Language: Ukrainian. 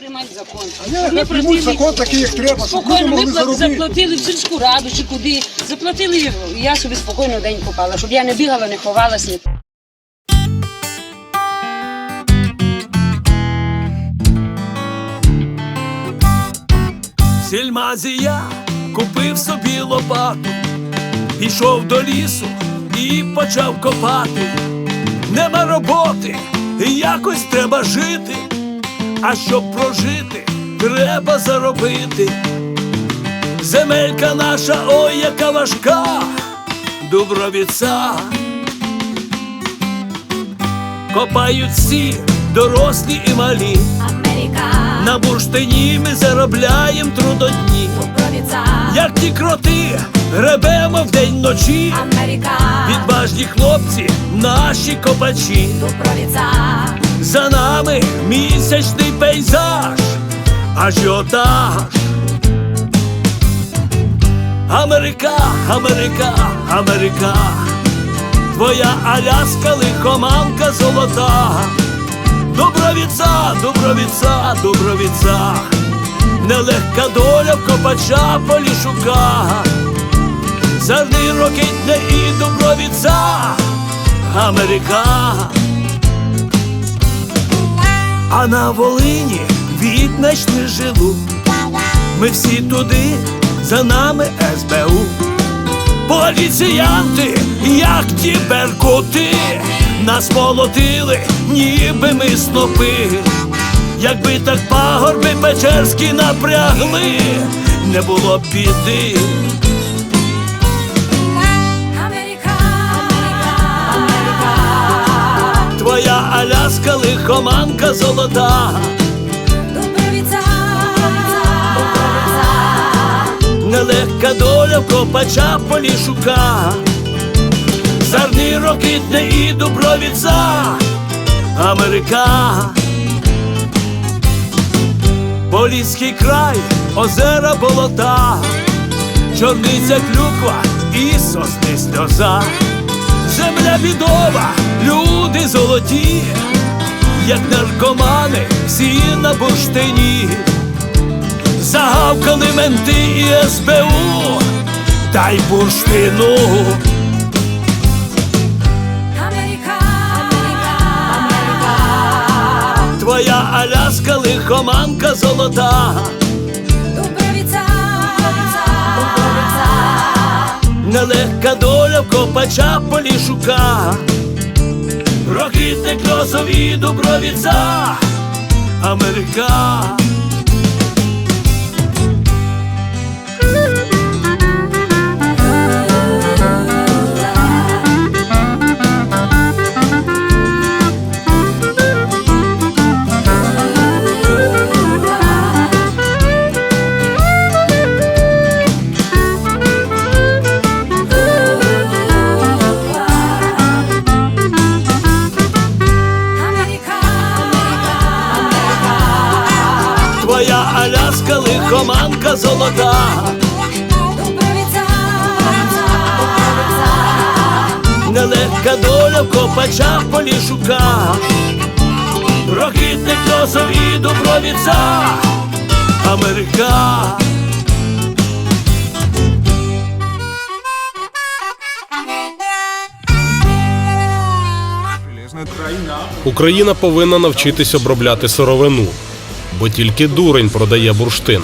приймати закон. А я ми не приймуть закон такий, як треба, Спокійно, ми заробити. заплатили в сільську раду чи куди. Заплатили, я собі спокійно день купала, щоб я не бігала, не ховалась. Не... В сільмазі я купив собі лопату, пішов до лісу і почав копати. Нема роботи, якось треба жити, а щоб прожити, треба заробити. Земелька наша, ой, яка важка, дубровіця. Копають всі, дорослі і малі. Америка, На бурштині ми заробляємо трудодні. Як ті кроти, гребемо вдень вночі. Америка, Відважні хлопці, наші копачі. Дубровиця, За нами місячний пейзаж, ажіотаж. Америка, Америка, Америка, твоя Аляска лихоманка золота. Дубровіця, Дубровіця, Дубровіця, нелегка доля в копача полішука. Зерни рокітне і Дубровіця, Америка. А на Волині відночне жилу. Ми всі туди, за нами СБУ. Поліціянти, як ті беркути, нас молотили, ніби ми снопи. Якби так пагорби печерські напрягли, не було б біди. Твоя Аляска лихоманка золота. Дубровиця, Нелегка доля в копача полішука, Зарні рокітне і Дубровіця, Америка, Поліський край, озера болота, чорниця клюква і сосни сльоза, земля бідова, люди золоті, як наркомани, всі на бурштині. Загавкали менти і СБУ, та й бурштину. Америка, Америка, Твоя Аляска лихоманка золота, нелегка доля в копача полішука, Рокітник носові Дубровіця, Америка. Америка, Твоя Аляска лихоманка золота, нелегка доля в копача полішука, Рокітник носові Дубровіця, Америка. Україна повинна навчитись обробляти сировину, бо тільки дурень продає бурштин.